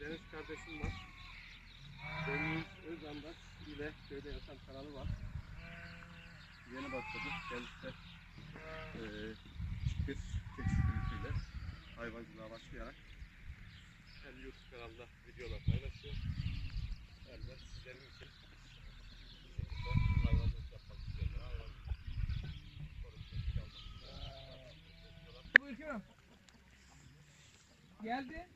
Deniz kardeşim var. Deniz Özandaş ile Köyde Yaşam kanalı var. Yeni başladı. Kendisi de eee bir keçi sürüsüyle hayvancılığa başlayarak hem YouTube kanalında videolar paylaşıyor hem de sizlerin için bu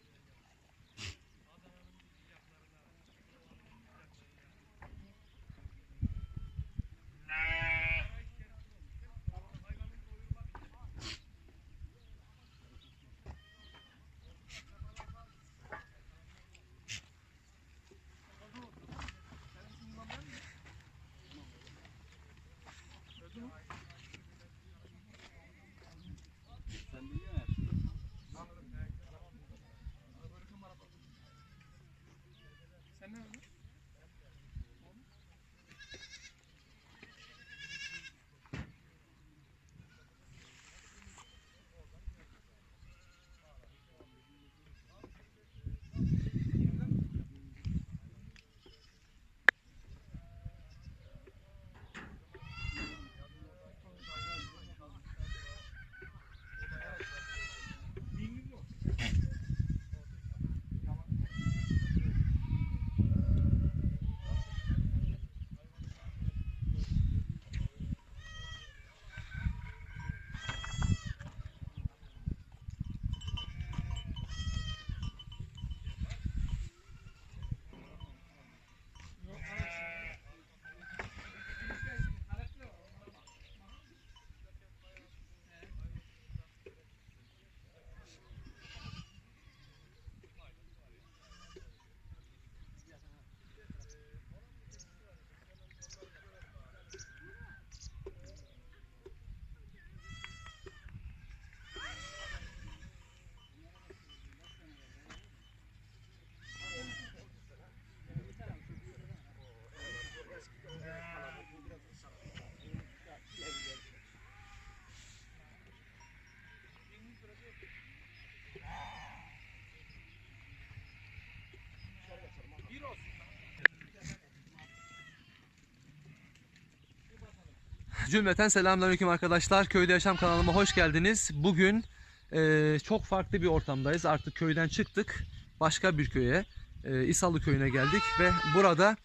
Cümleten selamünaleyküm arkadaşlar. Köyde Yaşam kanalıma hoş geldiniz. Bugün eee, çok farklı bir ortamdayız. Artık köyden çıktık. Başka bir köye, eee İsalı köyüne geldik ve burada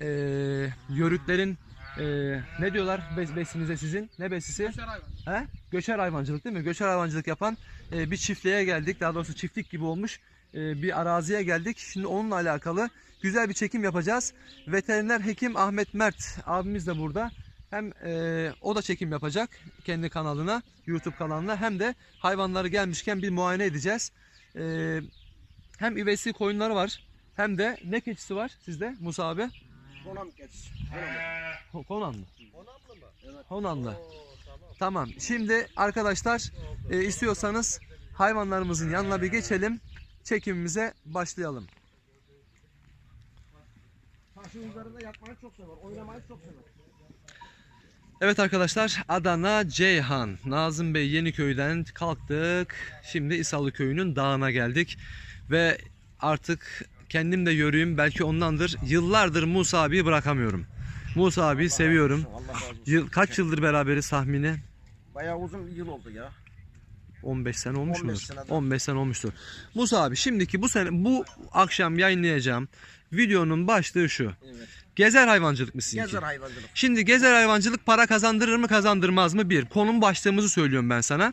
eee yörüklerin eee, ne diyorlar bes, besinize sizin? Ne besisi? Göçer hayvan. He? Göçer hayvancılık değil mi? Göçer hayvancılık yapan eee, bir çiftliğe geldik. Daha doğrusu çiftlik gibi olmuş eee, bir araziye geldik. Şimdi onunla alakalı güzel bir çekim yapacağız. Veteriner hekim Ahmet Mert abimiz de burada. Hem eee, o da çekim yapacak kendi kanalına, YouTube kanalına hem de hayvanları gelmişken bir muayene edeceğiz. Eee, hem üvesi koyunları var hem de ne keçisi var sizde Musa abi? Konam keçisi. Konanlı. Konamlı mı? Evet. Honanlı. Oo, tamam. Tamam. Şimdi arkadaşlar e, istiyorsanız hayvanlarımızın yanına bir geçelim. Çekimimize başlayalım. Taşın üzerinde yatmayı çok sever. Oynamayı çok sever. Evet arkadaşlar Adana Ceyhan Nazım Bey Yeniköy'den kalktık. Şimdi İsalı Köyü'nün dağına geldik. Ve artık kendim de yürüyüm belki ondandır. Yıllardır Musa abiyi bırakamıyorum. Musa abiyi seviyorum. Yıl, kaç yıldır beraberiz tahmini? Bayağı uzun bir yıl oldu ya. 15 sene olmuş 15 mudur? seneden. 15 sene olmuştur. Musa abi şimdiki bu sene bu akşam yayınlayacağım videonun başlığı şu. Evet. Gezer hayvancılık mı sizinki? Gezer hayvancılık. Şimdi gezer hayvancılık para kazandırır mı kazandırmaz mı? Bir. Konum başlığımızı söylüyorum ben sana.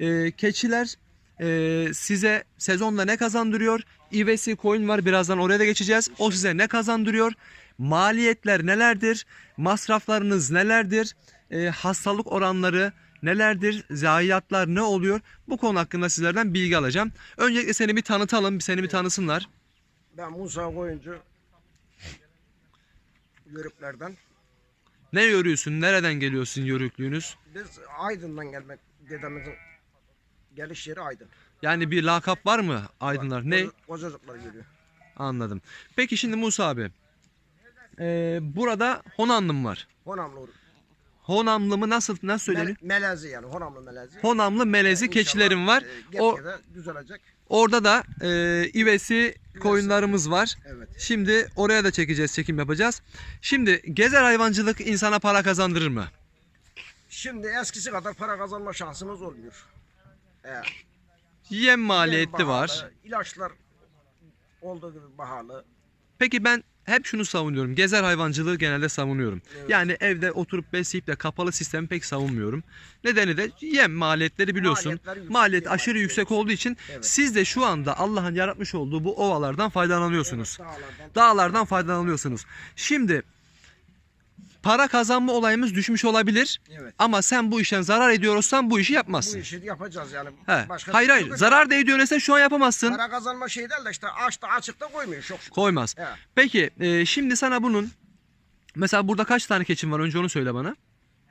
Ee, keçiler e, size sezonda ne kazandırıyor? İvesi koyun var birazdan oraya da geçeceğiz. O size ne kazandırıyor? Maliyetler nelerdir? Masraflarınız nelerdir? Ee, hastalık oranları nelerdir? Zayiatlar ne oluyor? Bu konu hakkında sizlerden bilgi alacağım. Öncelikle seni bir tanıtalım, bir seni bir tanısınlar. Ben Musa Koyuncu. Yörüklerden. Ne yörüyorsun? Nereden geliyorsun yörüklüğünüz? Biz Aydın'dan gelmek dedemizin geliş yeri Aydın. Yani bir lakap var mı Aydınlar? Ne? Kozacıklar geliyor. Anladım. Peki şimdi Musa abi. Ee, burada Honamlı mı var? Honamlı. Honamlı mı nasıl nasıl söylenir? Mel- melezi yani. Honamlı melezi. Honamlı melezi İnşallah, keçilerim var. e, O Getke'de düzelecek. Orada da e, ivesi koyunlarımız var. Evet. Şimdi oraya da çekeceğiz, çekim yapacağız. Şimdi gezer hayvancılık insana para kazandırır mı? Şimdi eskisi kadar para kazanma şansımız olmuyor. Ee, Yem maliyetli yem var. pahalı, ilaçlar olduğu gibi pahalı. Peki ben hep şunu savunuyorum. Gezer hayvancılığı genelde savunuyorum. Evet. Yani evde oturup besleyip de kapalı sistemi pek savunmuyorum. Nedeni de yem maliyetleri biliyorsun. Maliyetler yüksek, Maliyet aşırı maliyetleri yüksek yüksek. olduğu için Evet. siz de şu anda Allah'ın yaratmış olduğu bu ovalardan faydalanıyorsunuz. Evet, dağlardan- Dağlardan faydalanıyorsunuz. Şimdi para kazanma olayımız düşmüş olabilir Evet. ama sen bu işten zarar ediyorsan bu işi Bu yapmazsın. işi yapacağız yani. He. Başka Hayır hayır zarar da ediyorsan şu an yapamazsın. Para kazanma şey değil de işte açta açıkta koymuyor çok şükür. Koymaz. He. Peki e, şimdi sana bunun mesela burada kaç tane keçin var önce onu söyle bana.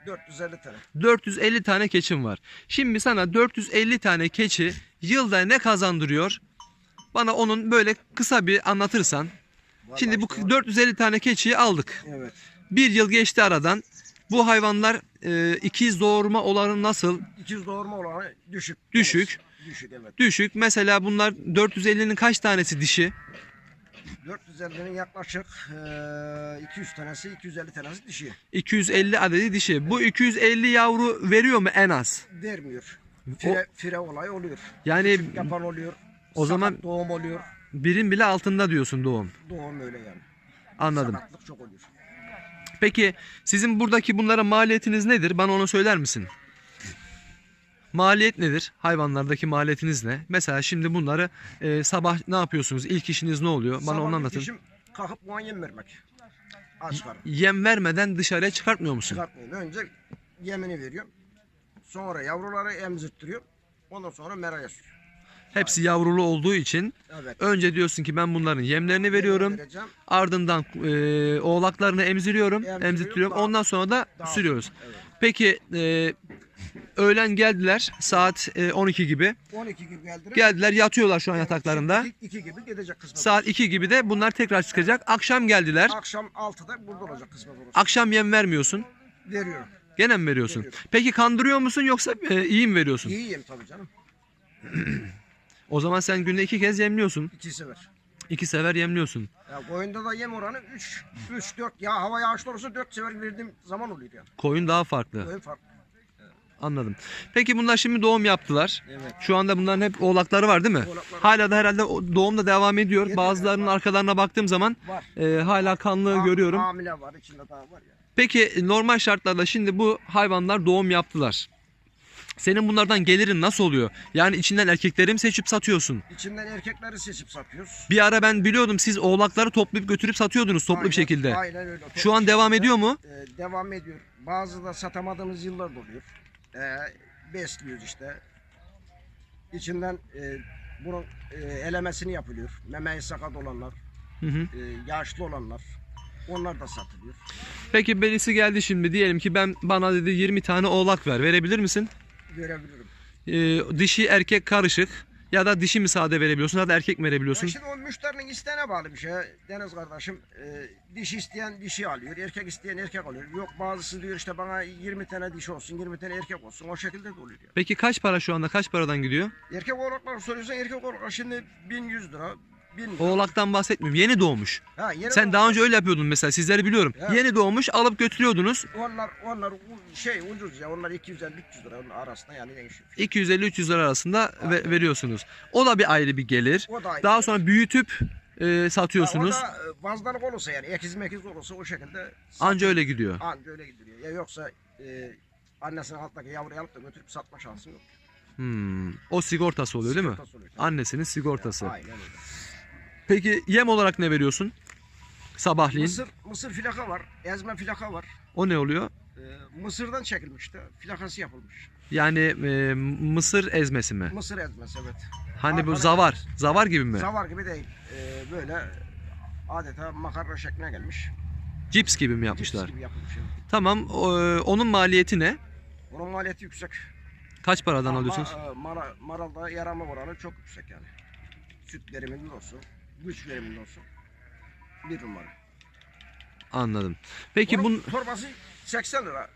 450 tane. 450 tane keçim var. Şimdi sana 450 tane keçi yılda ne kazandırıyor? Bana onun böyle kısa bir anlatırsan. Vallahi Şimdi bu işte 450 tane keçiyi aldık. Evet. Bir yıl geçti aradan. Bu hayvanlar e, ikiz doğurma olanı nasıl? İkiz doğurma olanı düşük. Düşük. Evet, Düşük evet. Düşük. Mesela bunlar 450'nin kaç tanesi dişi? 450'nin yaklaşık eee, 200 tanesi 250 tanesi dişi. 250 adedi dişi. Bu 250 yavru veriyor mu en az? Vermiyor. Fire, fire olay oluyor. Yani Yapan oluyor. O zaman- doğum oluyor. birin bile altında diyorsun doğum. Doğum öyle yani. Anladım. Sakatlık çok oluyor. Peki sizin buradaki bunlara maliyetiniz nedir? Bana onu söyler misin? Maliyet nedir? Hayvanlardaki maliyetiniz ne? Mesela şimdi bunları e, sabah ne yapıyorsunuz? İlk işiniz ne oluyor? Bana Sabah onu anlatın. işim kalkıp buna yem vermek. Aç karın. Yem vermeden dışarıya çıkartmıyor musun? Çıkartmayın. Önce yemini veriyorum. Sonra yavruları emzirttiriyorum. Ondan sonra meraya sürüyorum. Hepsi yavrulu olduğu için Evet. önce diyorsun ki ben bunların yemlerini veriyorum. Vereceğim. Ardından e, oğlaklarını emziriyorum, Emziriyorum, emzirtiyorum. daha- Ondan sonra da daha- sürüyoruz. Evet. Peki e, öğlen geldiler saat e, 12 gibi. 12 gibi geldiler. Geldiler yatıyorlar şu an yataklarında. 2 gibi gidecek kısmet. Saat 2 gibi de bunlar tekrar çıkacak. Akşam geldiler. Akşam 6'da burada olacak kısmet olursa. Akşam yem vermiyorsun. Veriyorum. Gene mi veriyorsun? Veriyorum. Peki kandırıyor musun yoksa e, iyi mi veriyorsun? İyi yem tabii canım. O zaman sen günde iki kez yemliyorsun. İki sefer. İki sefer yemliyorsun. Ya koyunda da yem oranı 3 3 4 ya hava yağışlı olursa 4 sefer verdiğim zaman oluyor yani. Koyun daha farklı. Koyun farklı. Anladım. Peki bunlar şimdi doğum yaptılar. Evet. Şu anda bunların hep oğlakları var değil mi? Oğlaklar- Hala da herhalde doğum da devam ediyor. Ediyor, Bazılarının var. arkalarına baktığım zaman Var. e, hala kanlı Ha- görüyorum. Hamile var içinde daha var ya. Peki normal şartlarda şimdi bu hayvanlar doğum yaptılar. Senin bunlardan gelirin nasıl oluyor? Yani içinden erkekleri mi seçip satıyorsun? İçinden erkekleri seçip satıyoruz. Bir ara ben biliyordum siz oğlakları toplayıp götürüp satıyordunuz toplu bir Aynen- şekilde. Aynen öyle. Şu an devam ediyor mu? Ee, devam ediyor. Bazı da satamadığımız yıllar da oluyor. Ee, besliyoruz işte. İçinden e, bunun e, elemesini yapılıyor. Memeyi sakat olanlar, Hı hı. e, yaşlı olanlar. Onlar da satılıyor. Peki birisi geldi şimdi diyelim ki ben bana dedi 20 tane oğlak ver. Verebilir misin? Görebilirim. Ee, dişi erkek karışık ya da dişi mi sade verebiliyorsun ya da erkek mi Ya verebiliyorsun? şimdi o müşterinin isteğine bağlı bir şey. Deniz kardeşim e, dişi isteyen dişi alıyor, erkek isteyen erkek alıyor. Yok bazısı diyor işte bana 20 tane dişi olsun, 20 tane erkek olsun. O şekilde de oluyor. Peki kaç para şu anda kaç paradan gidiyor? Erkek oğlaklar soruyorsan erkek oğlaklar şimdi 1100 lira, 1000 lira. Oğlaktan bahsetmiyorum. Yeni doğmuş. Ha, yeni Sen doğum- daha önce öyle yapıyordun mesela sizleri biliyorum. Evet. Yeni doğmuş alıp götürüyordunuz. Onlar onlar şey ucuz ya. Onlar 250 300 lira onun arasında yani değişiyor. 250-300 lira arasında ve- veriyorsunuz. O da bir ayrı bir gelir. O da aynı. Daha sonra büyütüp e, satıyorsunuz. Ha, o da e, vazdalık olursa yani ekiz mekiz olursa o şekilde Anca öyle gidiyor. anca öyle gidiyor. Ya yoksa e, annesinin alttaki yavruyu alıp da götürüp satma şansın yok. Hmm. O sigortası oluyor değil mi? Sigortası oluyor. Annesinin sigortası. Aynen öyle. Peki yem olarak ne veriyorsun? Sabahleyin. Mısır, mısır filaka var. Ezme filaka var. O ne oluyor? E, Mısır'dan çekilmişti. Filakası yapılmış. Yani e, mısır ezmesi mi? Mısır ezmesi evet. Hani bu zavar. Zavar gibi mi? Zavar gibi değil. E, böyle adeta makarna şekline gelmiş. Cips gibi mi Cips yapmışlar? gibi yapılmış. yani. Tamam. o- onun maliyeti ne? Onun maliyeti yüksek. Kaç paradan Ama, alıyorsunuz? e, mara, maralda yarama oranı çok yüksek yani. Süt veriminin olsun, güç veriminin olsun. Bir numara. Anladım. Peki Onun bun torbası 80 lira.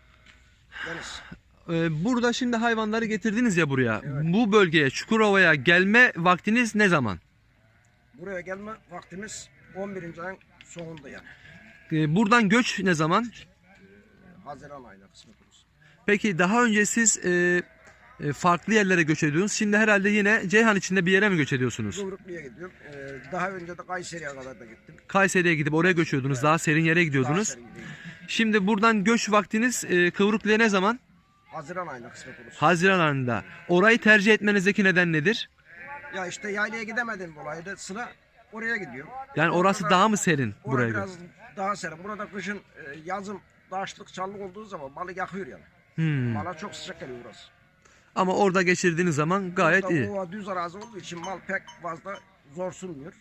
Deniz. e, burada şimdi hayvanları getirdiniz ya buraya. Evet. Bu bölgeye Çukurova'ya gelme vaktiniz ne zaman? Buraya gelme vaktimiz 11. ayın sonunda yani. E, buradan göç ne zaman? Haziran ayında kısmet olursa. Peki daha önce siz e, farklı yerlere göç ediyordunuz. Şimdi herhalde yine Ceyhan içinde bir yere mi göç ediyorsunuz? Kıvrıklı'ya gidiyorum. Ee, daha önce de Kayseri'ye kadar da gittim. Kayseri'ye gidip oraya göç ediyordunuz. Daha serin yere gidiyordunuz. Daha seri gideyim. Şimdi buradan göç vaktiniz e, Kıvrıklı'ya ne zaman? Haziran ayında kısmet olursa. Haziran ayında. Orayı tercih etmenizdeki neden nedir? Ya işte yaylaya gidemedim dolayı sıra oraya gidiyorum. Yani orası Orada- daha mı serin Orada buraya göre? biraz daha serin. Burada kışın e, yazın dağışlık çallık olduğu zaman balı yakıyor yani. Hmm. Mala çok sıcak geliyor burası. Ama orada geçirdiğiniz zaman gayet Burada iyi. ova düz arazi olduğu için mal pek fazla zor sunmuyor.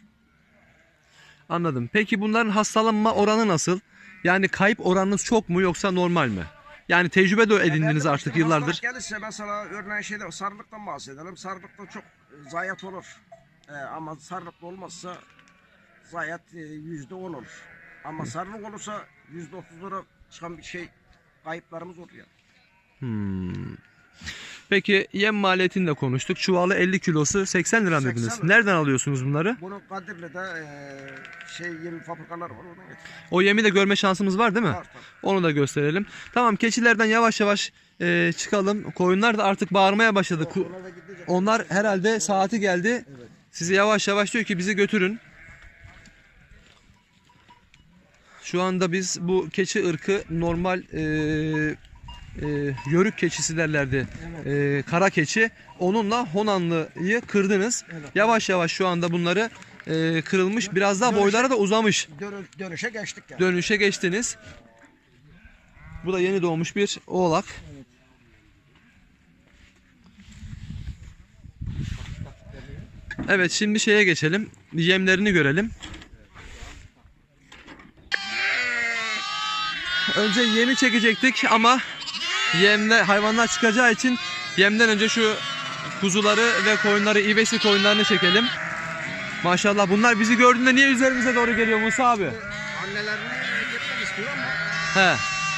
Anladım. Peki bunların hastalanma oranı nasıl? Yani kayıp oranınız çok mu yoksa normal mi? Yani tecrübe de edindiniz artık işte yıllardır. Gelirse mesela örneğin şeyde sarılıktan bahsedelim. Sarılıkta çok zayiat olur. E, ama sarılıklı olmazsa zayiat e, yüzde on olur. Ama sarılık olursa yüzde otuzlara çıkan bir şey kayıplarımız olur yani. Hmm. Peki yem maliyetini de konuştuk. Çuvalı 50 kilosu 80 lira mı 80 dediniz? lira. Nereden alıyorsunuz bunları? Bunun Kadirli'de şey yem fabrikaları var oradan getiriyor. O yemi de görme şansımız var değil mi? Var tabii. Onu da gösterelim. Tamam keçilerden yavaş yavaş e, çıkalım. Koyunlar da artık bağırmaya başladı. Ku- Onlar da gidecek. Onlar herhalde saati geldi. Sizi yavaş yavaş diyor ki bizi götürün. Şu anda biz bu keçi ırkı normal e, e, yörük keçisi derlerdi. E, kara keçi. Onunla Honanlı'yı kırdınız. Evet. Yavaş yavaş şu anda bunları e, kırılmış. Biraz daha boyları da uzamış. Dönü- dönüşe geçtik yani. Dönüşe geçtiniz. Bu da yeni doğmuş bir oğlak. Evet şimdi şeye geçelim. Yemlerini görelim. Önce yemi çekecektik ama yemle hayvanlar çıkacağı için yemden önce şu kuzuları ve koyunları, ivesi koyunlarını çekelim. Maşallah bunlar bizi gördüğünde niye üzerimize doğru geliyor Musa abi? Annelerini gitmek istiyor ama He.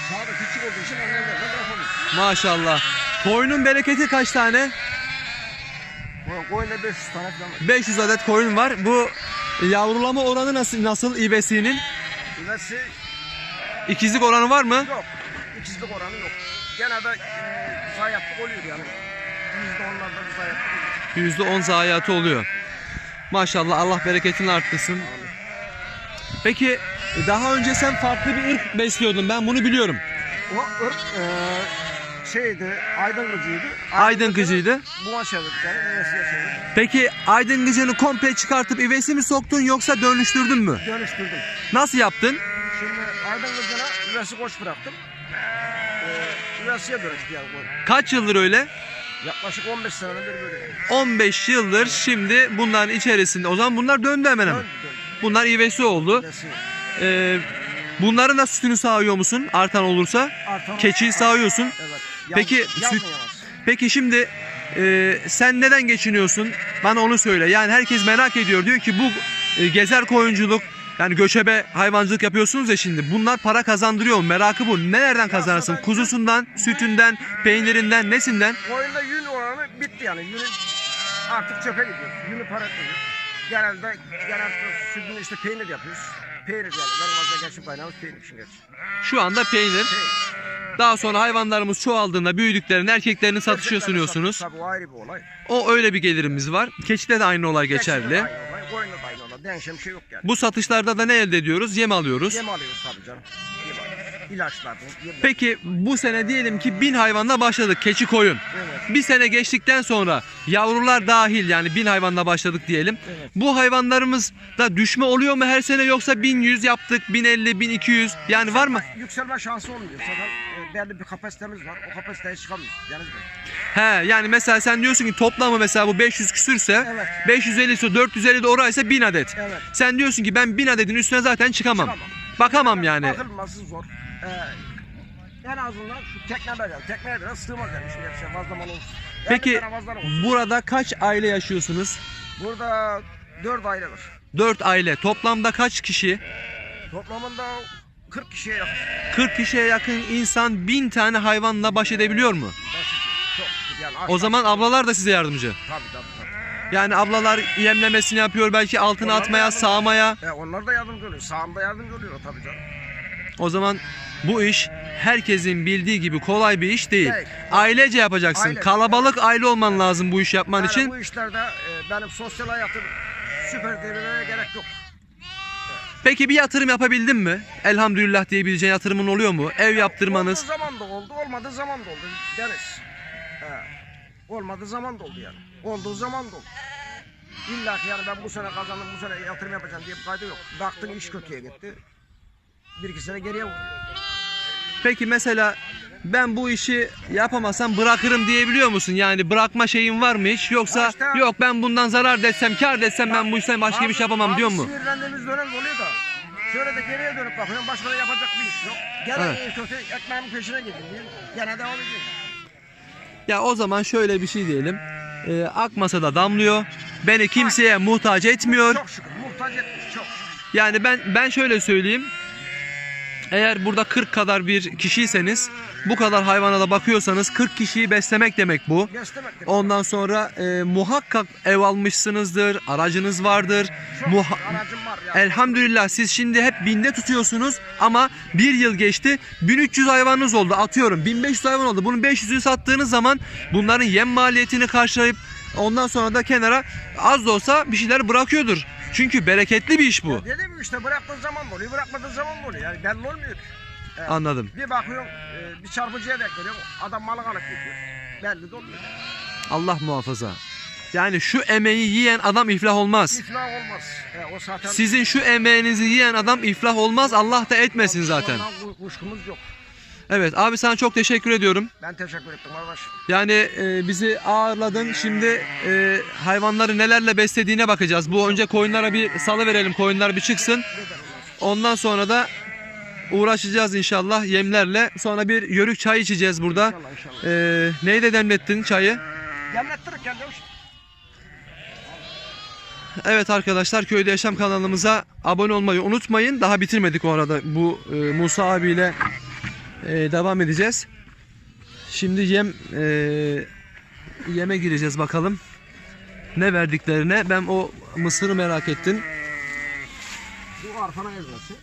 sağda küçük olduğu için annelerine bırakamıyor. Maşallah. Koyunun bereketi kaç tane? Bu Koyunda 500 tane falan var. 500 adet koyun var. Bu yavrulama oranı nasıl nasıl ibesinin? Üvesi İkizlik oranı var mı? yok. İkizlik oranı yok. Gene de e, zayiatlık oluyor yani. Yüzde onlarda bir zayiatlık oluyor. %10 zayiatı oluyor. Maşallah Allah bereketini arttırsın. Peki daha önce sen farklı bir ırk besliyordun. Ben bunu biliyorum. O ırk e, şeydi, aydın gıcıydı. Aydın gıcıydı. Buna çevirdik yani, üvesiye çevirdik. Peki aydın gıcını komple çıkartıp ivesi mi soktun yoksa dönüştürdün mü? Dönüştürdüm. Nasıl yaptın? Şimdi aydın gıcına üvesi koç bıraktım. Üvesiye dönüştü yani. Kaç yıldır öyle? Yaklaşık 15 seneden beri böyle. yani. 15 yıldır şimdi bunların içerisinde. O zaman bunlar döndü hemen hemen. Döndü döndü. Bunlar ivesi oldu. Ee, bunların da sütünü sağıyor musun? Artan olursa. Artan- Keçiyi sağıyorsun. Evet. Peki, süt-. Peki şimdi e, sen neden geçiniyorsun? Bana onu söyle. Yani herkes merak ediyor. Diyor ki bu e, gezer koyunculuk yani göçebe hayvancılık yapıyorsunuz ya şimdi. Bunlar para kazandırıyor? Merakı bu. Nelerden kazanırsın? Kuzusundan, sütünden, peynirinden, nesinden? Oyunda yün oranı bitti yani. Yünün artık çöpe gidiyor. Yünü para etmiyor. Genelde genelde sütünü işte peynir yapıyoruz. Peynir yani. Benim fazla geçim kaynağımız peynir için geçiyor. Şu anda peynir. Daha sonra hayvanlarımız çoğaldığında büyüdüklerini erkeklerini satışa sunuyorsunuz. Tabii o ayrı bir olay. O öyle bir gelirimiz var. Keçide de aynı olay geçerli. Geçimde de aynı olay. Koyunda da aynı olay. Değişen bir şey yok yani. Bu satışlarda da ne elde ediyoruz? Yem alıyoruz. Yem alıyoruz tabii canım. İlaçlar. Peki bu sene diyelim ki bin hayvanla başladık keçi koyun. Evet. Bir sene geçtikten sonra yavrular dahil yani bin hayvanla başladık diyelim. Evet. Bu hayvanlarımız da düşme oluyor mu her sene yoksa 1100 yaptık 1050 1200 yani var mı? Yükselme şansı olmuyor. Zaten belli bir kapasitemiz var. O kapasiteye çıkamıyoruz. Deniz Bey. He yani mesela sen diyorsun ki toplamı mesela bu 500 küsürse Evet. 550 ise 450 de oraysa 1000 adet. Evet. Sen diyorsun ki ben 1000 adetin üstüne zaten çıkamam. Çıkamam. Bakamam yani. Bakılması zor. Ee, en azından şu tekneler yani. Tekneye biraz sığmaz yani. Şimdi hepsi fazla mal olur. Peki 50 tane fazla olur. burada kaç aile yaşıyorsunuz? Burada 4 aile var. 4 aile. Toplamda kaç kişi? Toplamında 40 kişiye yakın. 40 kişiye yakın insan 1000 tane hayvanla baş edebiliyor mu? Baş yani. O zaman ablalar da size yardımcı. Tabii tabii. tabii. Yani ablalar yemlemesini yapıyor belki altına Onlar atmaya, sağmaya. E, onlar da yardımcı oluyor. Sağımda yardımcı oluyor tabii canım. O zaman bu iş herkesin bildiği gibi kolay bir iş değil. Değil. Ailece yapacaksın. Aile. Kalabalık aile olman lazım bu iş yapman Yani için. bu işlerde e, benim sosyal hayatım süper devirmeye gerek yok. Peki bir yatırım yapabildin mi? Elhamdülillah diyebileceğin yatırımın oluyor mu? Ev yaptırmanız. Olduğu zaman da oldu, olmadığı zaman da oldu. Deniz. He. Olmadığı zaman da oldu yani. Olduğu zaman da oldu. İlla ki yani ben bu sene kazandım, bu sene yatırım yapacağım diye bir kaydı yok. Baktın iş kötüye gitti. Bir iki sene geriye vuruyor. Peki mesela ben bu işi yapamasam bırakırım diyebiliyor musun? Yani bırakma şeyin var mı hiç? Yoksa işte- yok ben bundan zarar etsem, kar etsem ben bu işten başka bir şey yapamam diyor mu? Sinirlendiğimiz dönem oluyor da. Şöyle de geriye dönüp bakıyorum başka da yapacak bir iş yok. Gene Evet. kötü ekmeğimin peşine gidin. Gene devam edeyim. Ya o zaman şöyle bir şey diyelim. Ee, akmasa da damlıyor. Beni kimseye muhtaç etmiyor. Çok şükür muhtaç etmiş çok. Yani ben ben şöyle söyleyeyim. Eğer burada 40 kadar bir kişiyseniz bu kadar hayvana da bakıyorsanız 40 kişiyi beslemek demek bu. Ondan sonra e, muhakkak ev almışsınızdır, aracınız vardır. Muha-. Elhamdülillah siz şimdi hep binde tutuyorsunuz ama bir yıl geçti 1300 hayvanınız oldu atıyorum 1500 hayvan oldu bunun 500'ünü sattığınız zaman bunların yem maliyetini karşılayıp ondan sonra da kenara az da olsa bir şeyler bırakıyordur. Çünkü bereketli bir iş bu. Dediğim gibi işte bıraktığın zaman oluyor, bırakmadığın zaman oluyor. Yani belli olmuyor. Evet. Anladım. Bir bakıyorsun e, bir çarpıcıya denk geliyor. Adam malı alıp gidiyor. Belli de olmuyor. Allah muhafaza. Yani şu emeği yiyen adam iflah olmaz. İflah olmaz. E, o zaten Sizin şu emeğinizi yiyen adam iflah olmaz. Allah da etmesin zaten. Kuşkumuz yok. Evet abi sana çok teşekkür ediyorum. Ben teşekkür ettim arkadaş. Yani e, bizi ağırladın. Şimdi e, hayvanları nelerle beslediğine bakacağız. Bu önce koyunlara bir salı verelim. Koyunlar bir çıksın. Ondan sonra da uğraşacağız inşallah yemlerle. Sonra bir yörük çay içeceğiz burada. İnşallah inşallah. E, neyle demlettin çayı? Demlettirik kendi Evet arkadaşlar Köyde Yaşam kanalımıza abone olmayı unutmayın. Daha bitirmedik o arada. Bu e, Musa abiyle e, devam edeceğiz. Şimdi yem e, yeme gireceğiz bakalım. Ne verdiklerine. Ben o mısırı merak ettim. Bu arpana ezmesi.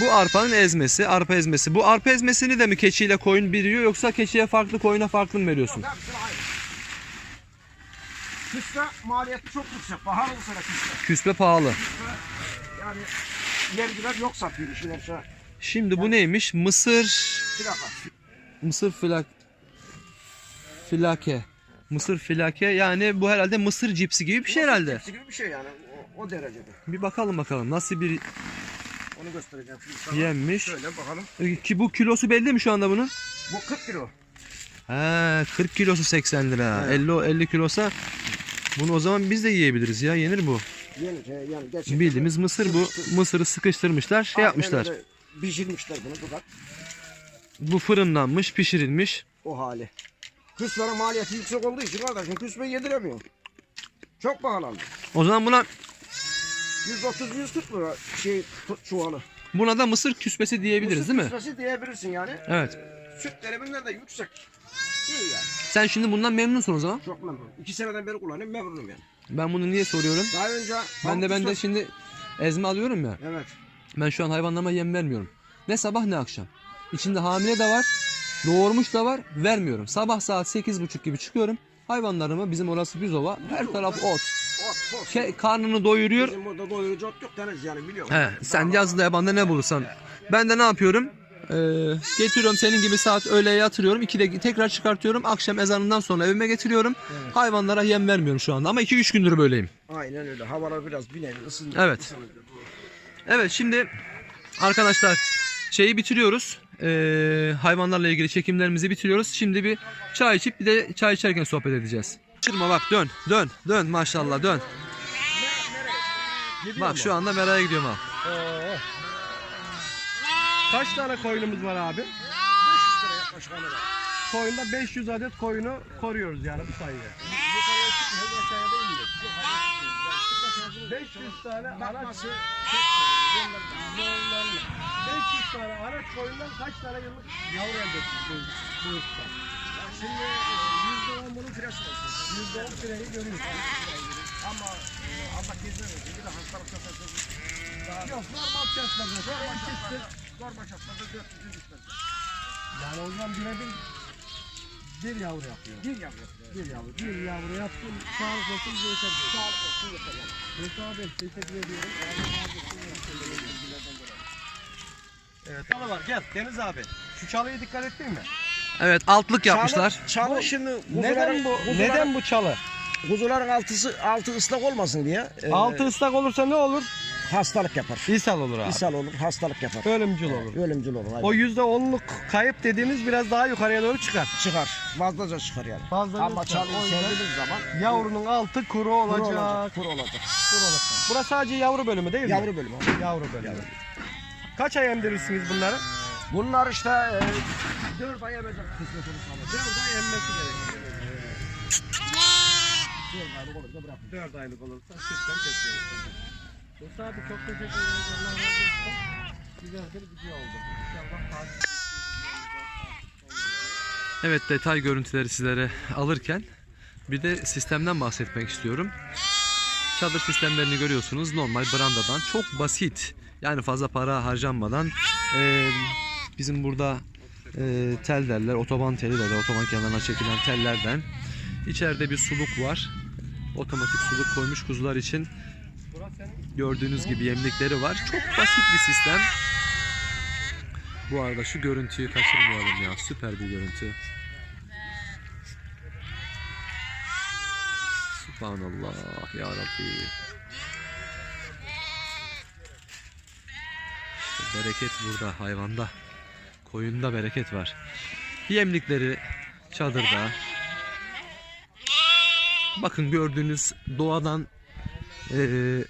Bu arpanın ezmesi, arpa ezmesi. Bu arpa ezmesini de mi keçiyle koyun biriyor yoksa keçiye farklı koyuna farklı mı veriyorsun? Aynı. Küste maliyeti çok yüksek. Pahalı bu sene küste. Küspe pahalı. Yani yerciler yok satıyor işin şey. Şimdi bu neymiş? Mısır dakika. Mısır filak filake. Mısır filake yani bu herhalde mısır cipsi gibi bir şey herhalde. Hepsi gibi bir şey yani. O, o derecede. Bir bakalım bakalım nasıl bir Onu göstereceğim şimdi sana. yemmiş. Şöyle bakalım. Ee, Ki bu kilosu belli mi şu anda bunun? Bu 40 kilo. He 40 kilosu 80 lira. Evet. 50 50 kilosa bunu o zaman biz de yiyebiliriz ya yenir bu. Şey yani gerçekten. Bildiğimiz mısır bu. Mısırı sıkıştırmışlar şey Aynen yapmışlar. öyle. Pişirmişler bunu bu kadar. Bu fırınlanmış pişirilmiş. O hali. Küspenin maliyeti yüksek olduğu için kardeşim küspeyi yediremiyor. Çok pahalandı. O zaman buna 130-140 lira şey çuvalı. buna da mısır küspesi diyebiliriz Mısır değil mi? küspesi diyebilirsin yani. Evet. Süt veriminde de yüksek. İyi yani. Sen şimdi bundan memnunsun o zaman. Çok memnunum. İki seneden beri kullanıyorum memnunum yani. Ben bunu niye soruyorum? Daha önce... Ben de ben de şimdi ezme alıyorum ya. Evet. Ben şu an hayvanlarıma yem vermiyorum. Ne sabah ne akşam. İçinde hamile de var, doğurmuş da var, vermiyorum. Sabah saat 8.30 gibi çıkıyorum. Hayvanlarımı bizim orası Büzova, her taraf ot. Ot, ot. Ke- karnını doyuruyor. Bizim burada doyurucu ot yok deniz yani biliyorum. He, sen yazda yabanda ne bulursan. Ben de ne yapıyorum? Ee, getiriyorum senin gibi saat öğleye yatırıyorum. 2'de tekrar çıkartıyorum. Akşam ezanından sonra evime getiriyorum. Hayvanlara yem vermiyorum şu anda ama 2-3 gündür böyleyim. Aynen öyle. Havalar biraz bir nevi ısındı. Evet. ısındı. Evet şimdi arkadaşlar şeyi bitiriyoruz. Ee, hayvanlarla ilgili çekimlerimizi bitiriyoruz. Şimdi bir çay içip bir de çay içerken sohbet edeceğiz. Çırma bak dön dön dön maşallah dön. Bak şu anda Mera'ya gidiyorum ha. Kaç tane koyunumuz var abi? 500 lira. Koyunda 500 adet koyunu koruyoruz yani bu sayede. 500 tane araç Bakması 500 tane araç koyundan kaç tane yıllık yavru elde ettik bu, bu ırktan? Şimdi yüzde on bunun firesi var. Yüzde on fireyi görüyorsunuz. Ama e, Allah gezme versin. Bir de hastalıkta sesiniz. Yok normal şartlarda. Normal şartlarda. Normal şartlarda 400 düşmez. Yani o zaman birebir bir yavru yapıyor. Bir yavru yapıyor. Bir yavru. Bir yavru yaptım. Sağlık olsun yeter diyor. Sağlık olsun yeter. Mustafa abi teşekkür ediyorum. Evet. Çalı var gel Deniz abi. Şu çalıya dikkat ettin mi? Evet altlık yapmışlar. Çalı, çalı şimdi Neden bu? kuzuların- Neden bu çalı? Kuzuların altısı altı ıslak olmasın diye. e, Altı ıslak olursa ne olur? Hastalık yapar. İshal olur abi. İshal olur, hastalık yapar. Ölümcül olur. Ölümcül olur. O aynen. yüzde onluk kayıp dediğimiz biraz daha yukarıya doğru çıkar. çıkar. Fazlaca çıkar yani. Fazlaca Ama çalıyı O sevdiğiniz zaman Yavrunun altı kuru kuru olacak. olacak. Kuru olacak. Kuru olacak. Burası sadece yavru bölümü değil mi? Yavru bölümü. Yavru bölümü. Yavru. Kaç ay emdirirsiniz bunları? Bunlar işte e, 4 ay emecek kısmet olursa. 4 ay emmesi gerekiyor. 4 aylık olur da bırakın. 4 aylık olursa sütten kesiyoruz. Musa abi çok teşekkür ederiz. Allah razı olsun. Güzel bir video oldu. İnşallah takip Evet detay görüntüleri sizlere alırken bir de sistemden bahsetmek istiyorum. Çadır sistemlerini görüyorsunuz. Normal brandadan çok basit. Yani fazla para harcanmadan eee, bizim burada eee, tel derler, otoban teli derler, otoban kenarına çekilen tellerden. İçeride bir suluk var. Otomatik suluk koymuş kuzular için. Gördüğünüz gibi yemlikleri var. Çok basit bir sistem. Bu arada şu görüntüyü kaçırmayalım ya. Süper bir görüntü. Subhanallah ya Rabbi. Bereket burada hayvanda. Koyunda bereket var. Yemlikleri çadırda. Bakın gördüğünüz doğadan eee,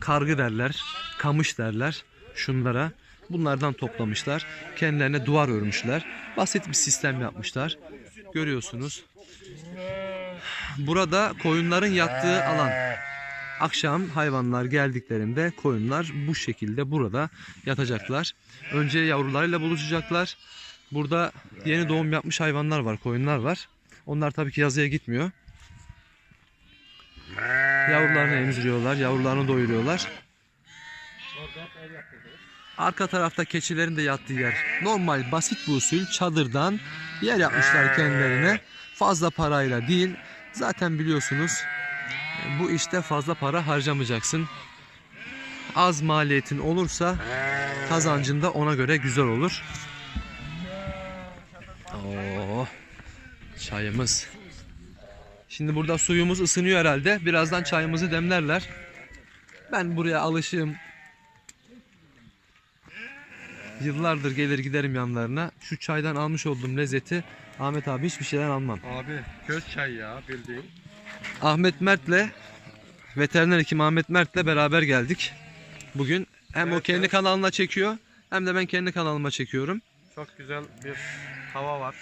kargı derler, kamış derler şunlara. Bunlardan toplamışlar. Kendilerine duvar örmüşler. Basit bir sistem yapmışlar. Görüyorsunuz. Burada koyunların yattığı alan. Akşam hayvanlar geldiklerinde koyunlar bu şekilde burada yatacaklar. Önce yavrularıyla buluşacaklar. Burada yeni doğum yapmış hayvanlar var, koyunlar var. Onlar tabii ki yazıya gitmiyor. Yavrularını emziriyorlar, yavrularını doyuruyorlar. Arka tarafta keçilerin de yattığı yer. Normal basit bir usul çadırdan yer yapmışlar kendilerine. Fazla parayla değil. Zaten biliyorsunuz bu işte fazla para harcamayacaksın. Az maliyetin olursa kazancın da ona göre güzel olur. Oo, çayımız. Şimdi burada suyumuz ısınıyor herhalde. Birazdan çayımızı demlerler. Ben buraya alışığım. Yıllardır gelir giderim yanlarına. Şu çaydan almış olduğum lezzeti Ahmet abi hiçbir şeyden almam. Abi köz çay ya bildiğin. Ahmet Mert'le veteriner hekim Ahmet Mert'le beraber geldik. Bugün hem o Evet, kendi evet. kanalına çekiyor hem de ben kendi kanalıma çekiyorum. Çok güzel bir hava var.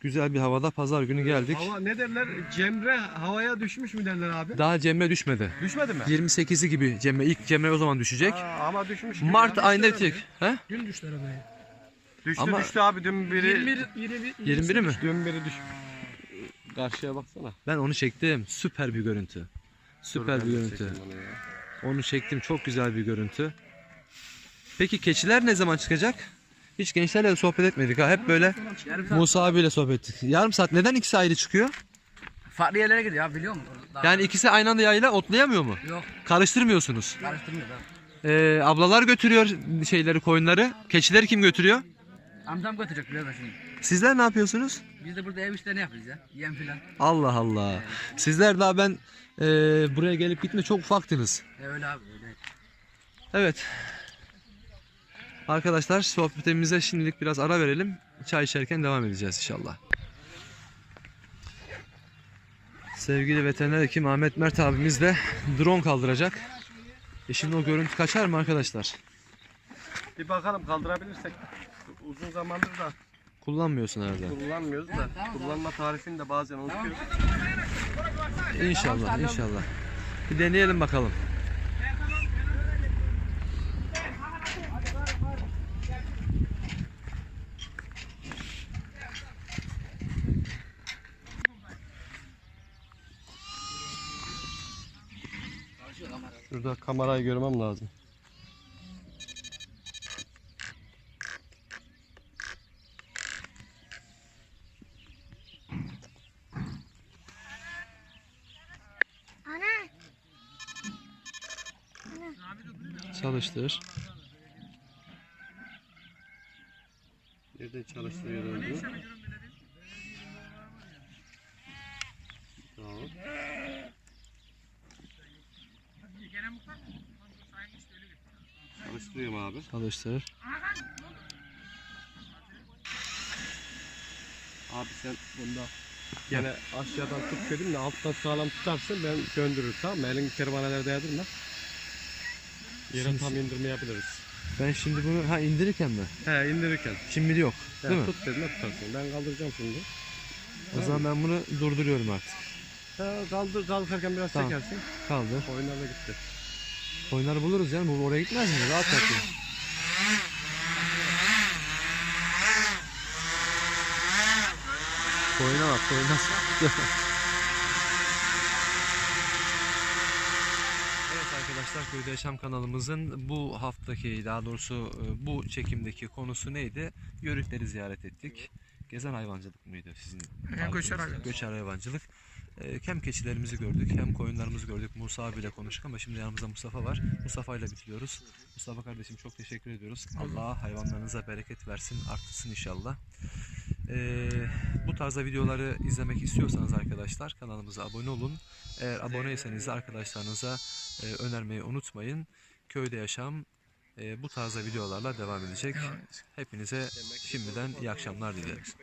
Güzel bir havada pazar günü geldik. Hava ne derler? Cemre havaya düşmüş mü derler abi? Daha Cemre düşmedi. Düşmedi mi? 28'i gibi Cemre ilk Cemre o zaman düşecek. Aa, ama düşmüş. gibi Mart ya. ayında bitecek. He? Dün düştü arabaya. Düştü Ama- düştü abi dün biri. 21, 21, 21'i mi? Dün biri düş. Karşıya baksana. Ben onu çektim. Süper bir görüntü. Süper Dur, bir görüntü. Onu çektim. Çok güzel bir görüntü. Peki keçiler ne zaman çıkacak? Hiç gençlerle de sohbet etmedik ha. Hep böyle Musa abiyle sohbet ettik. Yarım saat. Neden ikisi ayrı çıkıyor? Farklı yerlere gidiyor abi biliyor musun? Daha- Yani ikisi aynı anda yayla otlayamıyor mu? Yok Karıştırmıyorsunuz. karıştırmıyor abi. Ee, ablalar götürüyor şeyleri, koyunları. Keçileri kim götürüyor? Amcam götürecek musun şimdi? Sizler ne yapıyorsunuz? Biz de burada ev işlerini yapıyoruz ya. Yem filan. Allah Allah. Sizler daha ben e, buraya gelip gitme çok ufaktınız. E öyle abi öyle. Evet. Arkadaşlar sohbetimize şimdilik biraz ara verelim. Çay içerken devam edeceğiz inşallah. Sevgili veteriner hekim Ahmet Mert abimiz de drone kaldıracak. E şimdi o görüntü kaçar mı arkadaşlar? Bir bakalım kaldırabilirsek. Uzun zamandır da Kullanmıyorsun herhalde. kullanmıyoruz da kullanma tarifini de bazen unutuyoruz. İnşallah inşallah. Bir deneyelim bakalım. Şurada kamerayı görmem lazım. Ana. Çalıştır. Nereden çalıştırıyor önce? Tamam. Gene muhtar mı? Sayın işte öyle bir. Çalıştırıyorum abi. Çalıştır. Abi sen bunda gene aşağıdan tut dedim de alttan sağlam tutarsın ben döndürür tamam mı? Elini kervanelere değdirme. Yere Şimdi- tam indirmeyebiliriz. Ben şimdi bunu ha indirirken mi? He indirirken. Şimdi yok. Değil mi? tut dedim tutarsın. Ben kaldıracağım şimdi. O zaman ben bunu durduruyorum artık. He, kaldır, kalkarken biraz Tamam. çekersin. Kaldır. Oyunlar da gitti. Oyunları buluruz yani. Bu oraya gitmez mi? Rahat yapıyor. Koyuna bak koyuna. evet arkadaşlar Köyde Yaşam kanalımızın bu haftaki daha doğrusu e, bu çekimdeki konusu neydi? Yörükleri ziyaret ettik. Gezen hayvancılık mıydı sizin? göçer hayvancılık. Göçer hayvancılık. E, Hem keçilerimizi gördük hem koyunlarımızı gördük. Musa abiyle konuştuk ama şimdi yanımızda Mustafa var. Mustafa ile bitiriyoruz. Mustafa kardeşim çok teşekkür ediyoruz. Allah hayvanlarınıza bereket versin, arttırsın inşallah. E, bu tarzda videoları izlemek istiyorsanız arkadaşlar kanalımıza abone olun. Eğer aboneyseniz de arkadaşlarınıza e, önermeyi unutmayın. Köyde yaşam e, bu tarzda videolarla devam edecek. Hepinize şimdiden iyi akşamlar dileriz.